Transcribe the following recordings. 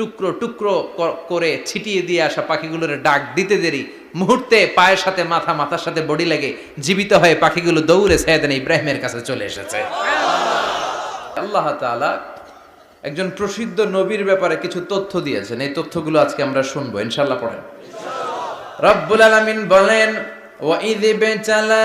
টুকরো টুকরো করে ছিটিয়ে দিয়ে আসা পাখিগুলোর ডাক দিতে দেরি। মুহূর্তে পায়ের সাথে মাথা, মাথার সাথে বডি লেগে। জীবিত হয়ে পাখিগুলো দৌড়ে সাইয়েদান ইব্রাহিমের কাছে চলে এসেছে। আল্লাহ তাআলা একজন প্রসিদ্ধ নবীর ব্যাপারে কিছু তথ্য দিয়েছেন। এই তথ্যগুলো আজকে আমরা শুনব। ইনশাল্লাহ পড়েন। রব্বুল আলামিন বলেন ওয়াইদ বেচালা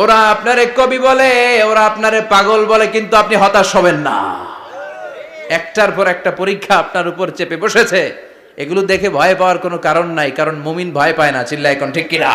ওরা আপনারে কবি বলে, ওরা আপনারে পাগল বলে, কিন্তু আপনি হতাশ হবেন না। একটার পর একটা পরীক্ষা আপনার উপর চেপে বসেছে। এগুলো দেখে ভয় পাওয়ার কোনো কারণ নাই, কারণ মুমিন ভয় পায় না চিল্লা এখন ঠিক কিনা?